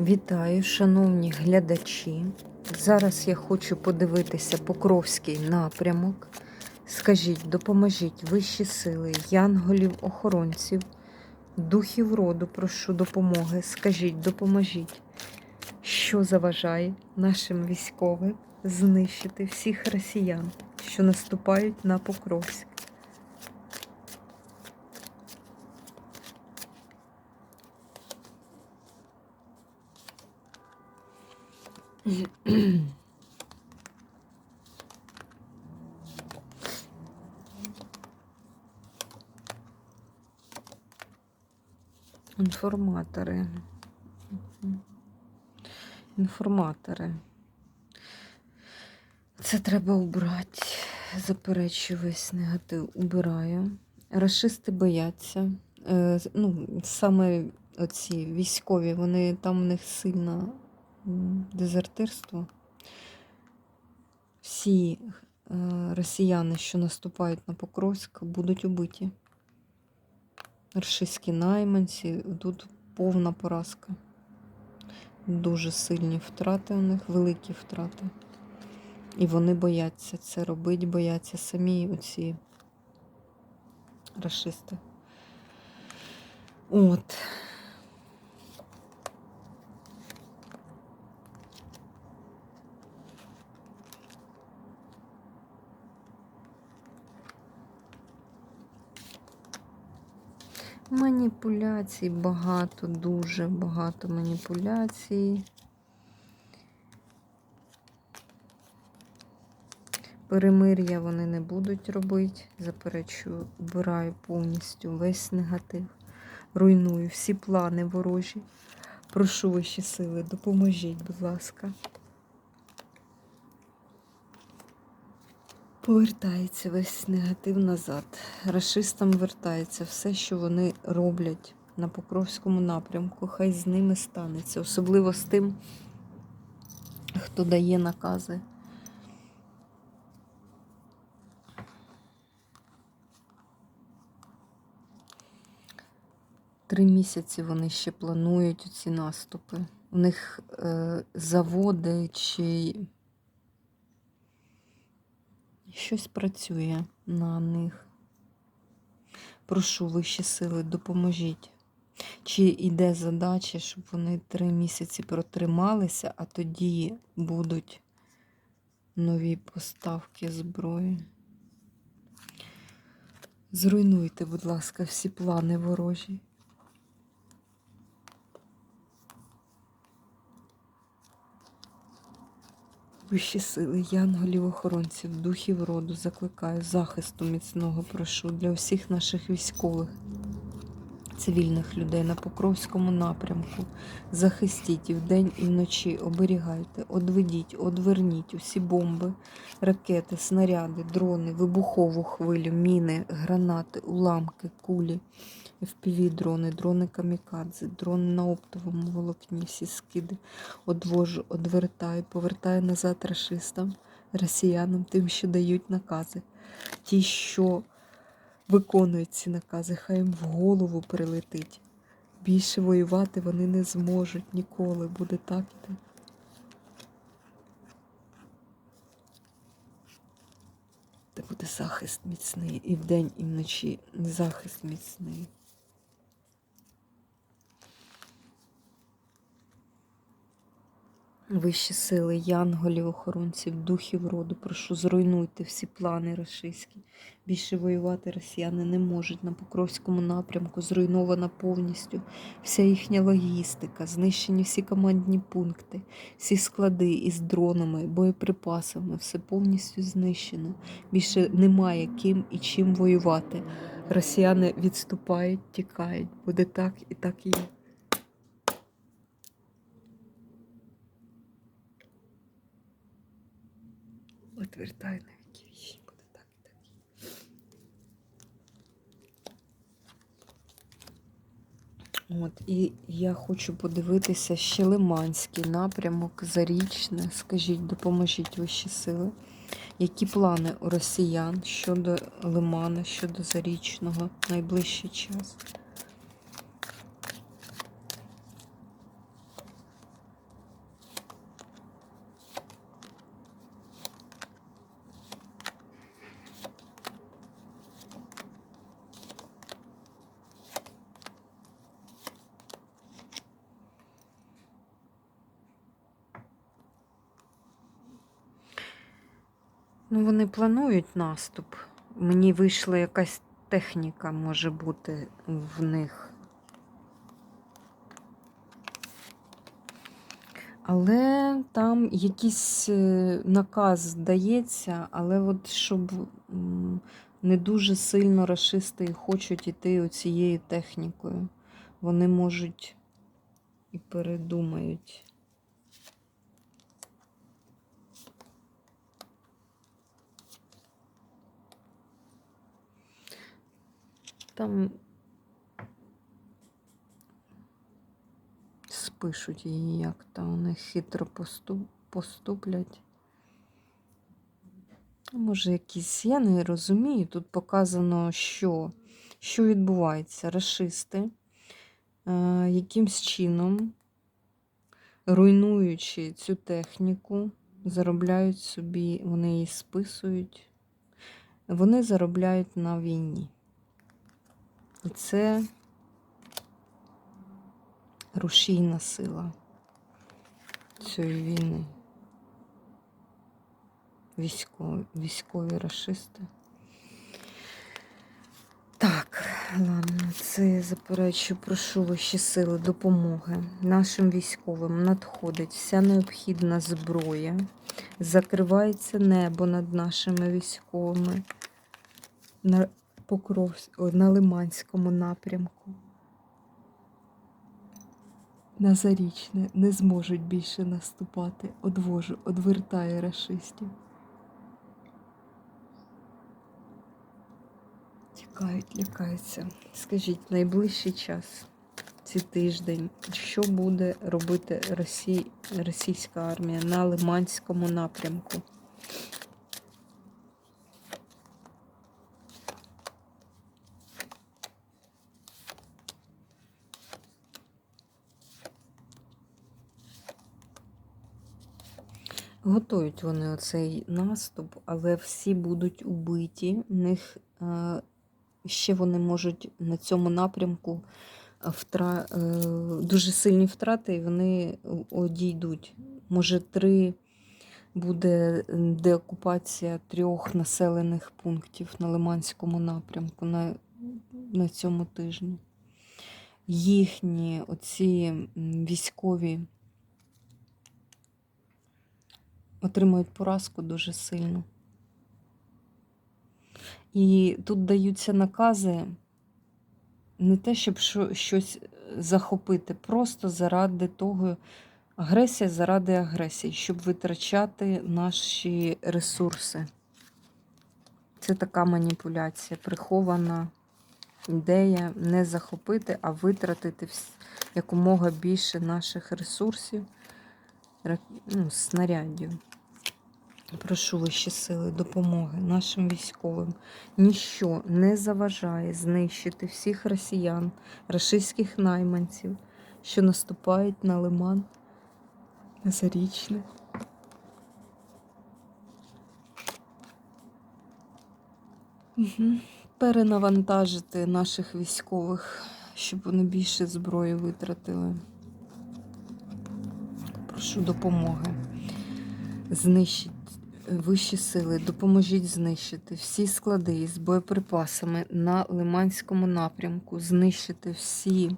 Вітаю, шановні глядачі. Зараз я хочу подивитися Покровський напрямок. Скажіть, допоможіть вищі сили, янголів, охоронців, духів роду, прошу допомоги. Скажіть, допоможіть, що заважає нашим військовим знищити всіх росіян, що наступають на Покровськ. Інформатори. Інформатори. Це треба убрати. Заперечую весь негатив. Убираю. Рашисти бояться. Е, ну, саме оці військові, вони там у них сильне м, дезертирство. Всі е, росіяни, що наступають на Покровськ, будуть убиті. Рашистські найманці, тут повна поразка. Дуже сильні втрати у них, великі втрати. І вони бояться це робити, бояться самі оці рашисти. От. Маніпуляцій багато, дуже багато маніпуляцій. Перемир'я вони не будуть робити. Заперечую, убираю повністю весь негатив. Руйную всі плани ворожі. Прошу вищі сили, допоможіть, будь ласка. Повертається весь негатив назад. Рашистам вертається все, що вони роблять на Покровському напрямку. Хай з ними станеться, особливо з тим, хто дає накази. Три місяці вони ще планують ці наступи. У них е, заводи чи щось працює на них. Прошу вищі сили, допоможіть. Чи йде задача, щоб вони три місяці протрималися, а тоді будуть нові поставки зброї. Зруйнуйте, будь ласка, всі плани ворожі. Вищі сили, янголів, охоронців, духів роду закликаю захисту міцного прошу для усіх наших військових, цивільних людей на Покровському напрямку. Захистіть і вдень, і вночі, оберігайте, одведіть, одверніть усі бомби, ракети, снаряди, дрони, вибухову хвилю, міни, гранати, уламки, кулі. FPV дрони, камікадзе, дрони на оптовому волокні, всі скиди одвожу, одвертаю, повертаю назад рашистам, росіянам, тим, що дають накази. Ті, що виконують ці накази, хай їм в голову прилетить. Більше воювати вони не зможуть ніколи. Буде так і так. Та буде захист міцний і вдень, і вночі захист міцний. Вищі сили, янголів, охоронців, духів роду, прошу, зруйнуйте всі плани рашистські. Більше воювати росіяни не можуть на Покровському напрямку, зруйнована повністю вся їхня логістика, знищені всі командні пункти, всі склади із дронами, боєприпасами, все повністю знищено. Більше немає ким і чим воювати. Росіяни відступають, тікають. Буде так і так і є. Отвертай на віки вічні, буде так і так. От, і я хочу подивитися ще Лиманський напрямок, Зарічне. Скажіть, допоможіть вищі сили. Які плани у росіян щодо Лимана, щодо Зарічного найближчий час? Ну, вони планують наступ. Мені вийшла якась техніка, може бути в них. Але там якийсь е, наказ дається, але от щоб не дуже сильно расисти хочуть іти оцією технікою. Вони можуть і передумають. Там спишуть її, як то вони хитро поступ, поступлять. Може, якісь, я не розумію. Тут показано, що, що відбувається. Рашисти е, якимсь чином, руйнуючи цю техніку, заробляють собі, вони її списують, вони заробляють на війні. І це рушійна сила цієї війни. Військові, військові расисти. Так, ладно, це я заперечую, прошу вищі сили допомоги. Нашим військовим надходить вся необхідна зброя, закривається небо над нашими військовими на Покров... ой, на Лиманському напрямку. На Зарічне не зможуть більше наступати. Одвожу, одвертає рашистів. Тікають, лякаються. Скажіть, найближчий час, цей тиждень, що буде робити Росі... російська армія на Лиманському напрямку? Готують вони оцей наступ, але всі будуть убиті. У них е, ще вони можуть на цьому напрямку втра... е, дуже сильні втрати, і вони одійдуть. Може, три буде деокупація трьох населених пунктів на Лиманському напрямку на, на цьому тижні. Їхні оці військові отримують поразку дуже сильно. І тут даються накази не те, щоб щось захопити, просто заради того, агресія заради агресії, щоб витрачати наші ресурси. Це така маніпуляція, прихована ідея не захопити, а витратити якомога більше наших ресурсів, ну, снарядів. Прошу вищі сили допомоги нашим військовим. Ніщо не заважає знищити всіх росіян, рашистських найманців, що наступають на лиман на Зарічне. Угу. Перенавантажити наших військових, щоб вони більше зброї витратили. Прошу допомоги. Знищить е, вищі сили, допоможіть знищити всі склади з боєприпасами на Лиманському напрямку, знищити всі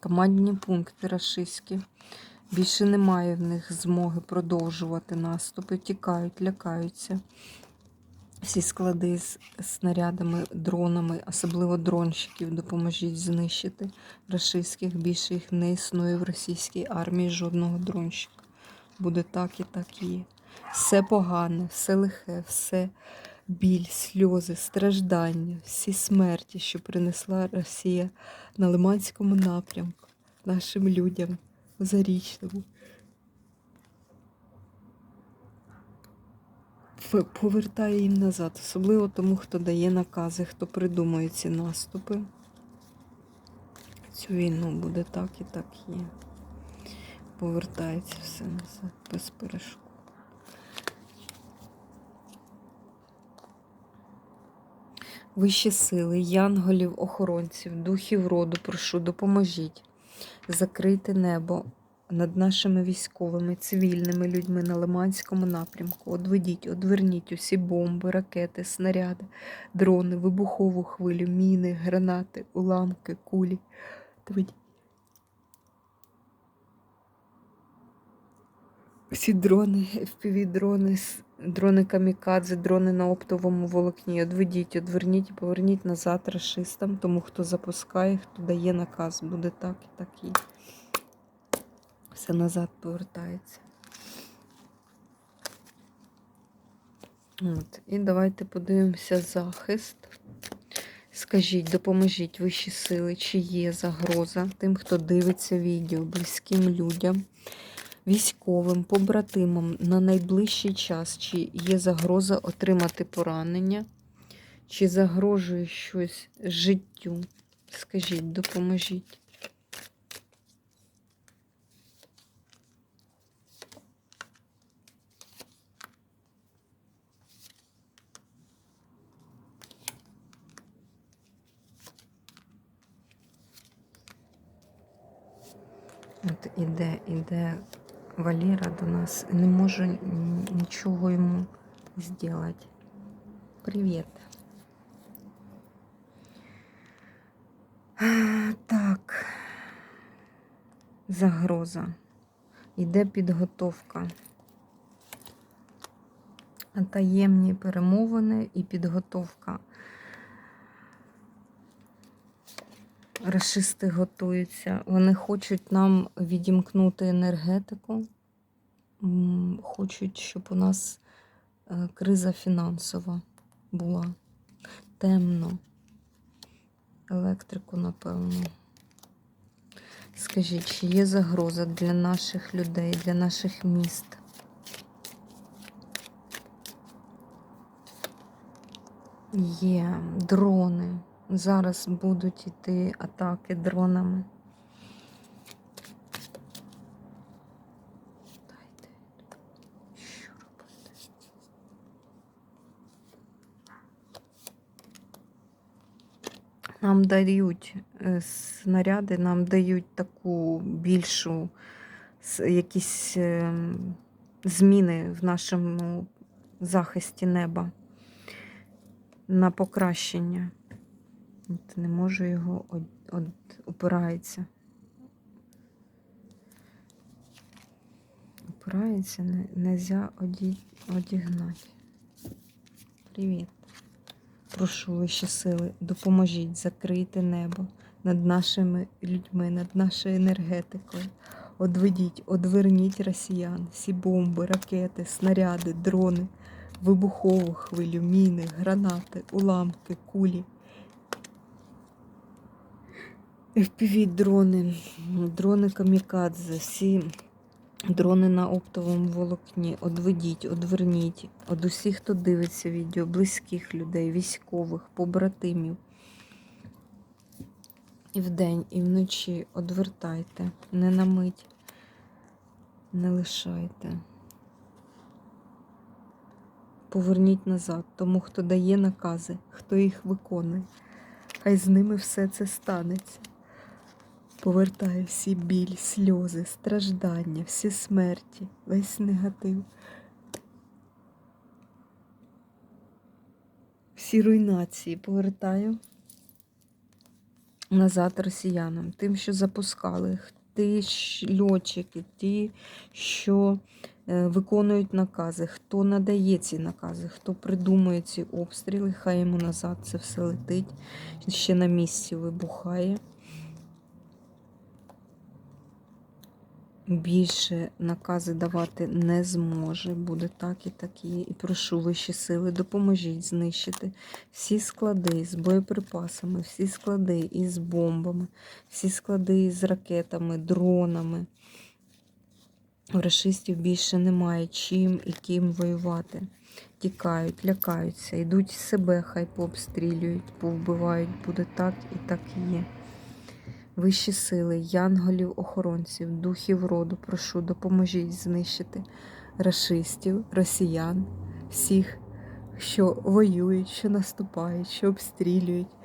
командні пункти рашистські. Більше немає в них змоги продовжувати наступи, тікають, лякаються. Всі склади з снарядами, дронами, особливо дронщиків, допоможіть знищити рашистських. Більше їх не існує в російській армії жодного дронщика. Буде так і так і є. Все погане, все лихе, все біль, сльози, страждання, всі смерті, що принесла Росія на Лиманському напрямку, нашим людям в Зарічному. Повертає їм назад, особливо тому, хто дає накази, хто придумує ці наступи. Цю війну буде так і так є. Повертається все назад без перешкод. Вищі сили, янголів, охоронців, духів роду, прошу, допоможіть. Закрийте небо над нашими військовими, цивільними людьми на Лиманському напрямку. Одведіть, одверніть усі бомби, ракети, снаряди, дрони, вибухову хвилю, міни, гранати, уламки, кулі. Всі дрони, с- дрони камікадзе, дрони на оптовому волокні. Одведіть, одверніть і поверніть назад рашистам, тому хто запускає, хто дає наказ. Буде так і так і. Все назад повертається. От. І давайте подивимося захист. Скажіть, допоможіть вищі сили, чи є загроза тим, хто дивиться відео, близьким людям, військовим, побратимам на найближчий час, чи є загроза отримати поранення, чи загрожує щось життю. Скажіть, допоможіть. От іде, іде Валера до нас. Не можу нічого йому зробити. Привіт. Так. Загроза. Іде підготовка. Таємні перемовини і підготовка. Рашисти готуються. Вони хочуть нам відімкнути енергетику. Хочуть, щоб у нас е, криза фінансова була. Темно. Електрику, напевно. Скажіть, чи є загроза для наших людей, для наших міст? Є дрони. Зараз будуть йти атаки дронами. Дайте, що робити? Нам дають е, снаряди, нам дають таку більшу якісь ем, зміни в нашому захисті неба на покращення. От не можу його од, од, опирається. Опирається, не нельзя оді, одігнати. Привіт. Прошу вищі сили, допоможіть закрити небо над нашими людьми, над нашою енергетикою. Одведіть, одверніть росіян, всі бомби, ракети, снаряди, дрони, вибухову хвилю, міни, гранати, уламки, кулі. FPV-дрони, дрони камікадзе, всі дрони на оптовому волокні. Одведіть, одверніть. Од усіх, хто дивиться відео, близьких людей, військових, побратимів. І вдень, і вночі одвертайте, не на мить, не лишайте. Поверніть назад тому, хто дає накази, хто їх виконує. Хай з ними все це станеться. Повертає всі біль, сльози, страждання, всі смерті, весь негатив. Всі руйнації повертаю назад росіянам, тим, що запускали, ті льотчики, ті, що е, виконують накази, хто надає ці накази, хто придумує ці обстріли, хай йому назад це все летить, ще на місці вибухає. Більше накази давати не зможе, буде так і так і. І прошу вищі сили, допоможіть знищити всі склади з боєприпасами, всі склади із бомбами, всі склади із ракетами, дронами. У рашистів більше немає чим і ким воювати. Тікають, лякаються, йдуть себе, хай пообстрілюють, повбивають. Буде так і так і є. Вищі сили, янголів, охоронців, духів роду, прошу, допоможіть знищити рашистів, росіян, всіх, що воюють, що наступають, що обстрілюють,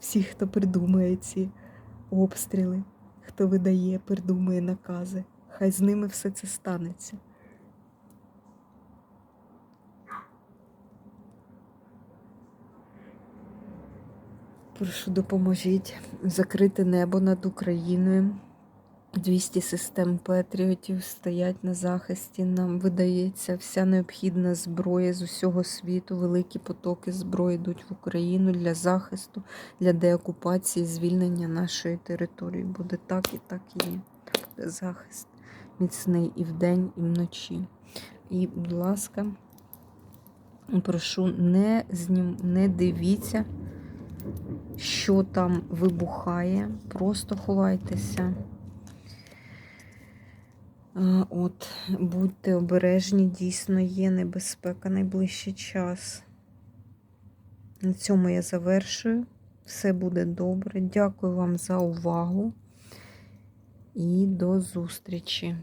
всіх, хто придумує ці обстріли, хто видає, придумує накази. хай з ними все це станеться. Прошу, допоможіть закрити небо над Україною. 200 систем патріотів стоять на захисті. Нам видається вся необхідна зброя з усього світу. Великі потоки зброї йдуть в Україну для захисту, для деокупації, звільнення нашої території. Буде так і так і є. Буде захист міцний і вдень, і вночі. І, будь ласка, прошу, не знім, не дивіться, що там вибухає. Просто ховайтеся. От, будьте обережні, дійсно є небезпека найближчий час. На цьому я завершую. Все буде добре. Дякую вам за увагу і до зустрічі.